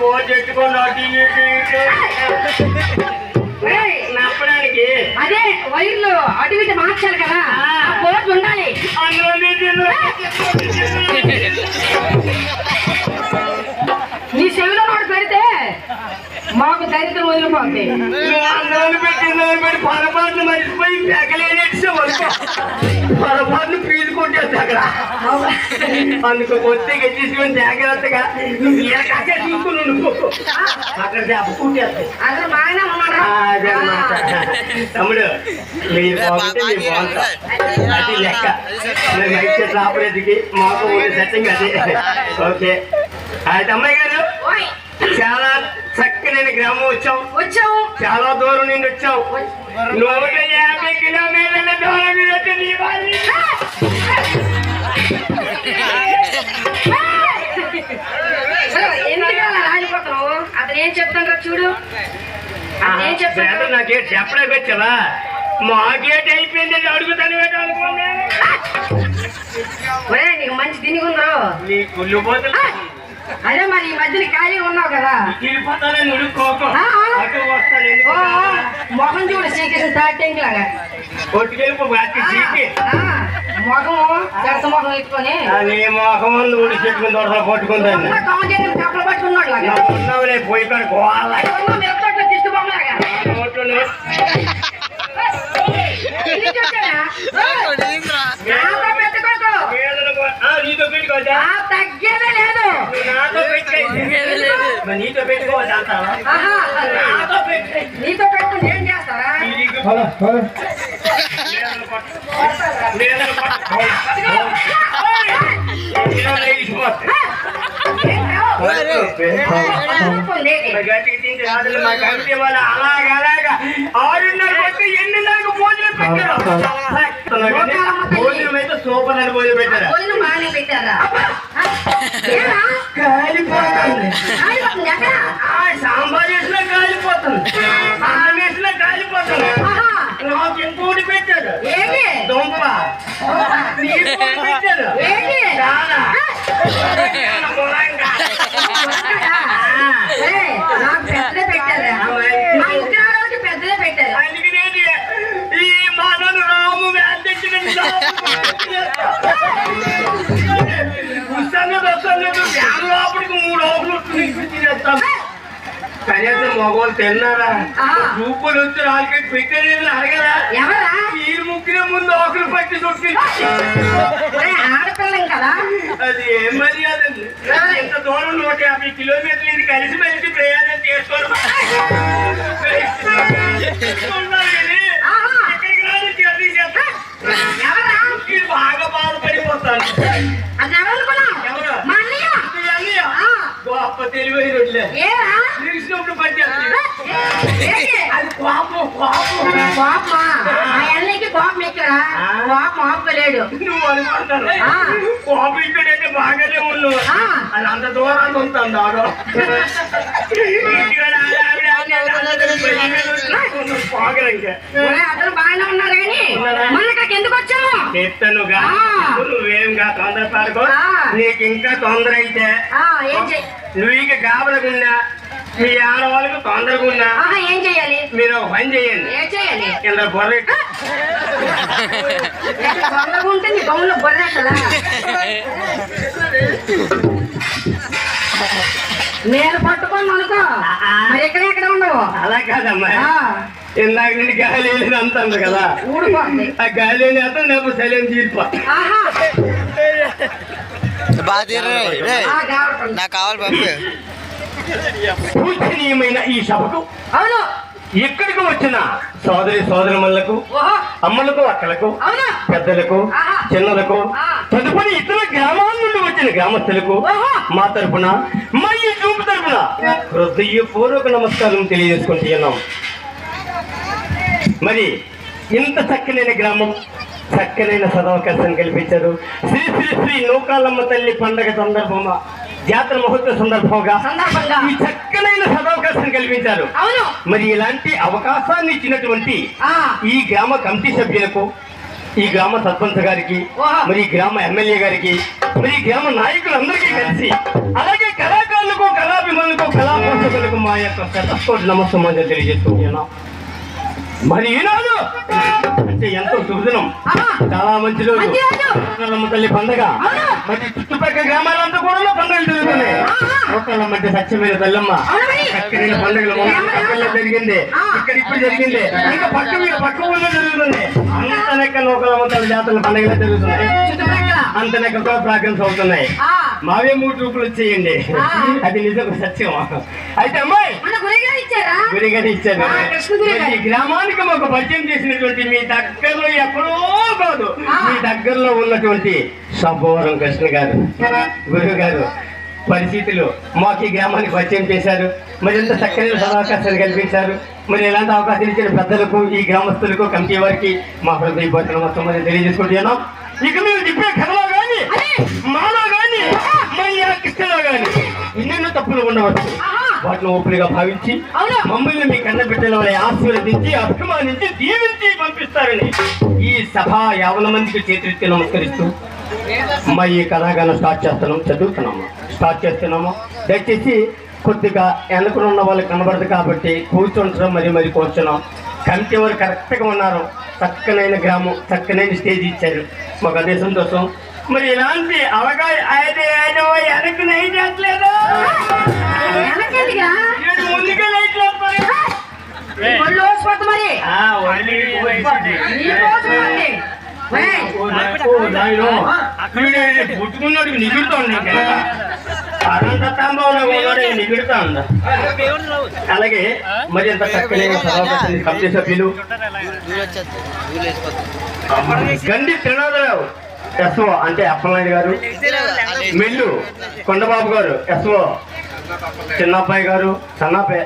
Board చెట్టుకొని అటు ఇటు ఇటు ఏయ్, నప్పడానికి అదే వైర్లు అటు ఇటు మార్చాలి కదా. పోర్ట్ ఉండాలి. నీ చెవిలో ఒకటి పెడితే మాకు దరిద్రం పెట్టి పొరపాటును మర్చిపోయి వరకు పొరపాటును పీలుకుంటేది అక్కడ అందుకు కొద్ది తీసుకొని జాగ్రత్తగా నువ్వు ఏ కాక చూసుకుని నువ్వు? అక్కడ దెబ్బ కుట్టేస్తాయి అందరూ బాగానే ఉన్నారా అదన్నమాట తమ్ముడు మీరు బాగుంటే మీరు బాగుంటారు అది లెక్క. మేము అయితే రాపరేదికి మాకు సెట్టింగ్ అది. ఓకే. అయితే అమ్మాయి గారు ఓయ్, చాలా చక్కనైన గ్రామం వచ్చాం వచ్చావు. చాలా దూరం నుండి వచ్చాం నూట చెప్తాడు చూడు. చెప్తాడు బ్రదర్ నాకే చెప్పడే వచ్చావా మాకేట్ అయిపోయింది అడుగుతాను అనుకోండి ఒరే నీకు మంచి తినిగుందో? నీ కుళ్ళు పోతులు. అదే మరి ఈ మధ్యన ఖాళీ ఉన్నావు కదా. తిరిగిపోతానని ఆ. అటు వస్తాను ఎందుకు ఓ మొహం చూడు శ్రీకృష్ణ ట్యాంక్ లాగా. కొట్టుకెళ్ళిపో బాకి చీకి. ఆ, మొహం చెత్త మొహం పెట్టుకొని. నీ మొహం ఊడి చెట్టుకుని దొరకలు కాంగ్రెస్ కప్పలు పట్టుకున్నాడు ఉన్నావులే పోయి కాడ దిష్టి బొమ్మలాగా. నాతో పెట్టుకోవచ్చా తగ్గేదే లేదు. నాతో పెట్టుకో నీతో అంటావా? ఆహా, నాతో సూపర్ అని భోజనం పెట్టారా భోజనం బాగానే పెట్టారా? కాలిపోతుంది ఎక్కడ? ఆ సాంబార్ వేసినా కాలిపోతుంది పెట్టాడు? దొంగ. పెట్టాడు పెద్దదే పెట్టారా. మా ఇంటి వాళ్ళకి పెద్దదే పెట్టారు ఈ మనను రాము లోపలికి మూడు ఆకులు తినేస్తాం కనీసం మగవాళ్ళు తిన్నారా. రూపాయలు వచ్చి రాళ్ళకి పెట్టేది అడగరా? ఎవరా? ముందు ఆకులు పట్టి చుట్టి ఆడపిల్లం కదా. అది ఏం మర్యాద? ఇంత దూరం నూట యాభై కిలోమీటర్లు ఇది కలిసి మెలిసి ప్రయాణం చేసుకోవడం. బాగా బాధపడిపోతాను. గొప్ప తెలివైన తెలిసినప్పుడు పట్టేస్తుంది? అది కోపం కోపం. కోపమా? ఆపుకోలేడు నువ్వు అనుకుంటాను. కోపం ఇక్కడైతే బాగానే ఉన్నావు ఆ. అది అంత దూరాన్ని అతను బాగానే ఉన్నాడు కానీ మన ఇక్కడికి ఎందుకు వచ్చావు? చెప్తానుగా. నువ్వేంగా తొందర పడుకో. నీకు ఇంకా తొందర అయితే. ఆ, ఏం చెయ్యి నువ్వు ఇక గాబరకున్నా మీ ఆడవాళ్ళకు తొందరగా ఉన్నా ఏం చెయ్యాలి మీరు ఒక పని చేయండి. ఏం చెయ్యాలి కింద బొర్రె తొందరగా ఉంటే నీ బొమ్మలో బొర్రెక్కలా నేను పట్టుకోను అనుకో. మరి ఎక్కడెక్కడ ఉండవు? అలా కాదమ్మా. ఇందాక నుండి గాలి వెళ్ళింది అంటుంది కదా. ఊడిపోతుంది. ఆ గాలి వెళ్ళి అర్థం నేను సైలెంట్ తీరిపో. బాగా. నాకు కావాలి పంపి పూజనీయమైన ఈ సభకు అవును ఇక్కడికి వచ్చిన సోదరి ఓహో అమ్మలకు అక్కలకు పెద్దలకు. చిన్నలకు. తదుపరి ఇతర గ్రామాల నుండి వచ్చిన గ్రామస్తులకు. మా తరపున మా ఈ గ్రూప్ తరపున హృదయపూర్వక నమస్కారం తెలియజేసుకుంటున్నాం మరి ఇంత చక్కనైన గ్రామం చక్కనైన సదవకాశం కల్పించారు శ్రీ శ్రీ శ్రీ నూకాలమ్మ తల్లి పండగ సందర్భంగా జాతర మహోత్సవ సందర్భంగా ఈ చక్కనైన సదవకాశం కల్పించారు. అవును. మరి ఇలాంటి అవకాశాన్ని ఇచ్చినటువంటి ఈ గ్రామ కమిటీ సభ్యులకు ఈ గ్రామ సర్పంచ్ గారికి మరి ఈ గ్రామ ఎమ్మెల్యే గారికి మరి ఈ గ్రామ నాయకులందరికీ కలిసి అలాగే కళాకారులకు కళాభిమానులకు కళాపోషకులకు మా యొక్క నమస్తే తెలియజేస్తున్నాను మరి ఈనాడు అంటే ఎంతో శుభదినం. చాలా మంచి రోజు. తల్లి పండగ. మరి చుట్టుపక్కల గ్రామాలంతా కూడా పండుగలు జరుగుతున్నాయి. అంటే సత్యమైన తల్లమ్మ. చక్కనైన పండుగలు. మొన్న పక్కల్లో జరిగింది. ఇక్కడ ఇప్పుడు జరిగింది. ఇంకా పక్క మీద పక్క ఊళ్ళో జరుగుతుంది. అంతనెక్క లోకలమ్మ తల్లి జాతర పండుగలు జరుగుతున్నాయి. చుట్టుపక్కల. అంతనెక్క కూడా ప్రాగ్రమ్స్ అవుతున్నాయి. మావే మూడు రూపులు వచ్చేయండి. అది నిజం సత్యం. అయితే అమ్మాయి గారు. ఈ గ్రామానికి ఒక పరిచయం చేసినటువంటి మీ దగ్గరలో ఎక్కడో కాదు. మీ దగ్గరలో ఉన్నటువంటి సబ్బవరం కృష్ణ గారు గురువు గారు పరిస్థితులు మాకు ఈ గ్రామానికి పరిచయం చేశారు మరి ఎంత చక్కని సదావకాశాలు కల్పించారు మరి ఎలాంటి అవకాశాలు ఇచ్చిన పెద్దలకు ఈ గ్రామస్తులకు కమిటీ వారికి మా హృదయపూర్వక మొత్తం మరి తెలియజేసుకుంటున్నాం ఇక మీరు చెప్పే కథలో కానీ. మాలో కానీ మరి కృష్ణలో కానీ ఎన్నెన్నో తప్పులు ఉండవచ్చు. వాటిని ఒప్పులుగా భావించి. మమ్మల్ని మీ కన్న బిడ్డల వలె ఆశీర్వదించి అభిమానించి దీవించి పంపిస్తారని ఈ సభ యావన మందికి చేతులెత్తి నమస్కరిస్తూ మా ఈ కథాగానం స్టార్ట్ చేస్తున్నాం. చదువుతున్నాము? స్టార్ట్ చేస్తున్నాము? దయచేసి కొద్దిగా వెనకలు ఉన్న వాళ్ళకి కనబడదు కాబట్టి కూర్చుంటాం మరి మరి కూర్చున్నాం. కమిటీ వారు కరెక్ట్గా ఉన్నారు. చక్కనైన గ్రామం చక్కనైన స్టేజ్ ఇచ్చారు. మాకు అదే సంతోషం. మరి ఇలాంటి అవకాశం అయితే ఏదో వెనక్కి నై చేయట్లేదు వెనకెందుగా నేను ముందుకే లైట్ లేపాలి. ఒళ్ళు ఓసిపోద్ది మరి ఆ, వదిలి పోయింది. నీ కోసం ఉంది. ఒరేయ్, ఓ నాయనో, ఓ నాయనో. వీడు పుట్టుకున్నాడు నిగుడుతా ఉంది అనంత తాంబాలో ఉన్నాడు నిగుడుతా ఉందా అలాగే మరి ఎంత చక్కని కమిటీ సభ్యులు గండి త్రినాథరావు ఎస్ఓ అంటే అప్పలనాయుడు గారు. మెల్లు కొండబాబు గారు ఎస్ఓ. చిన్నబ్బాయి గారు సన్నబ్బాయి